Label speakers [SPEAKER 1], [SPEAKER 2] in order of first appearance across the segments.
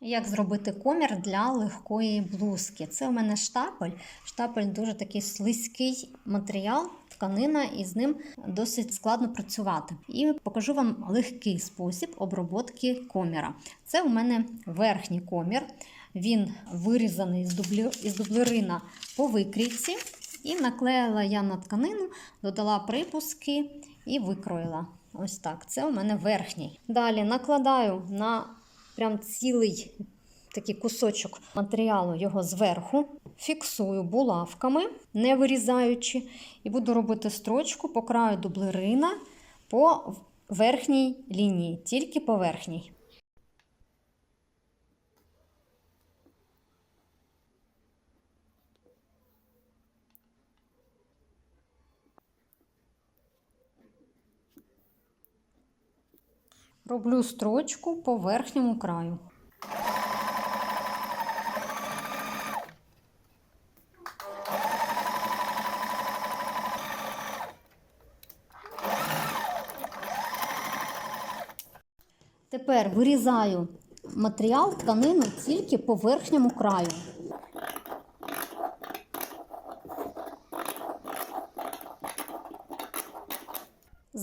[SPEAKER 1] Як зробити комір для легкої блузки? Це у мене штапель. Штапель дуже такий слизький матеріал, тканина, і з ним досить складно працювати. І покажу вам легкий спосіб оброботки коміра. Це у мене верхній комір. Він вирізаний із дублерина по викрійці. І наклеїла я на тканину, додала припуски і викроїла. Ось так. Це у мене верхній. Далі накладаю на прям цілий такий кусочок матеріалу його зверху, фіксую булавками, не вирізаючи, і буду робити строчку по краю дублерина по верхній лінії, тільки по верхній. Роблю строчку по верхньому краю. Тепер вирізаю матеріал тканину тільки по верхньому краю.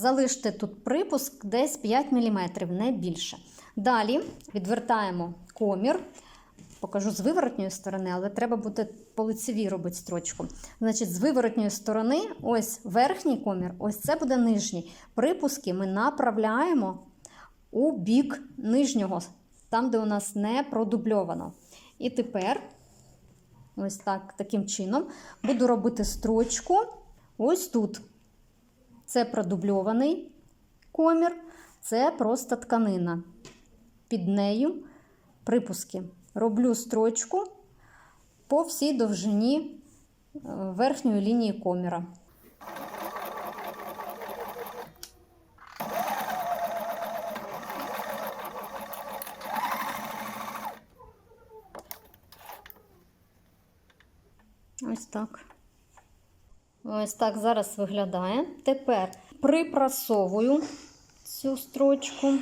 [SPEAKER 1] Залиште тут припуск десь 5 мм, не більше. Далі відвертаємо комір. Покажу з виворотньої сторони, але треба буде по лицевій робити строчку. Значить, з виворотньої сторони, ось верхній комір, ось це буде нижній. Припуски ми направляємо у бік нижнього, там, де у нас не продубльовано. І тепер, ось так, таким чином, буду робити строчку ось тут. Це продубльований комір, це просто тканина. Під нею припуски. Роблю строчку по всій довжині е, верхньої лінії коміра. Ось так. Ось так зараз виглядає. Тепер припрасовую цю строчку.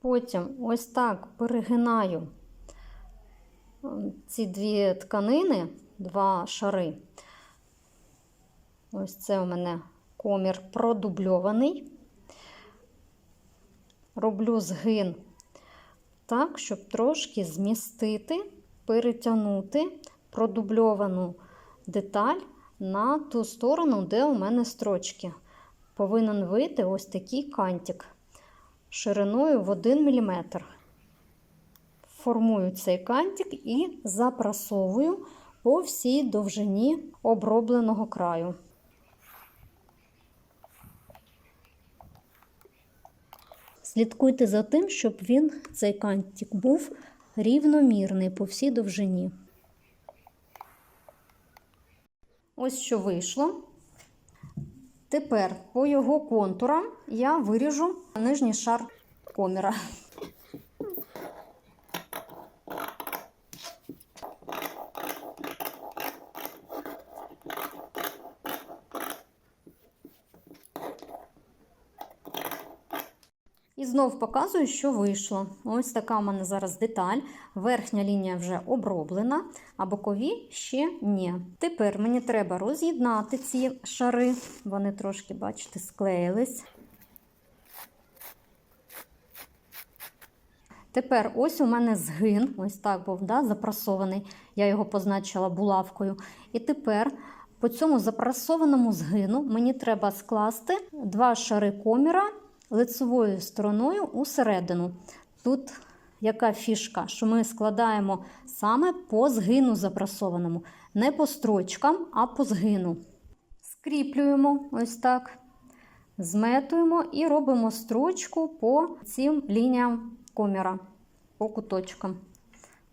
[SPEAKER 1] Потім ось так перегинаю ці дві тканини, два шари. Ось це у мене комір продубльований. Роблю згин так, щоб трошки змістити, перетягнути продубльовану деталь на ту сторону, де у мене строчки. Повинен вийти ось такий кантик шириною в 1 мм. Формую цей кантик і запрасовую по всій довжині обробленого краю. Слідкуйте за тим, щоб він, цей кантик, був рівномірний по всій довжині. Ось що вийшло. Тепер по його контурам я виріжу нижній шар коміра. І знов показую, що вийшло. Ось така у мене зараз деталь. Верхня лінія вже оброблена, а бокові ще ні. Тепер мені треба роз'єднати ці шари. Вони трошки, бачите, склеїлись. Тепер ось у мене згин, ось так був да, запрасований. Я його позначила булавкою. І тепер по цьому запрасованому згину мені треба скласти два шари коміра лицевою стороною усередину. Тут яка фішка, що ми складаємо саме по згину запрасованому, не по строчкам, а по згину. Скріплюємо ось так, зметуємо і робимо строчку по цим лініям коміра, по куточкам.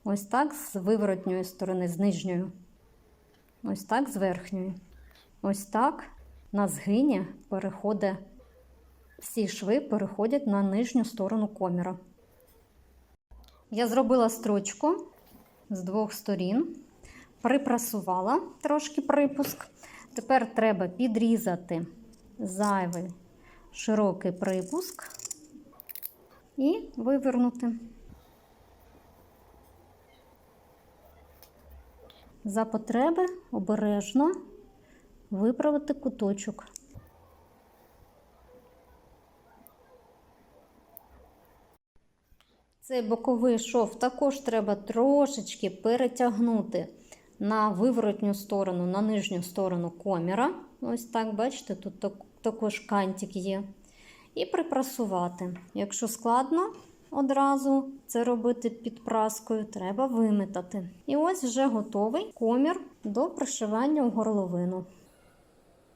[SPEAKER 1] Ось так з виворотньої сторони, з нижньої. Ось так з верхньої. Ось так на згині переходить. Всі шви переходять на нижню сторону коміра. Я зробила строчку з двох сторін, припрасувала трошки припуск. Тепер треба підрізати зайвий широкий припуск і вивернути. За потреби обережно виправити куточок. Цей боковий шов також треба трошечки перетягнути на виворотню сторону, на нижню сторону коміра. Ось так, бачите, тут також кантик є. І припрасувати. Якщо складно одразу це робити під праскою, треба виметати. І ось вже готовий комір до пришивання у горловину.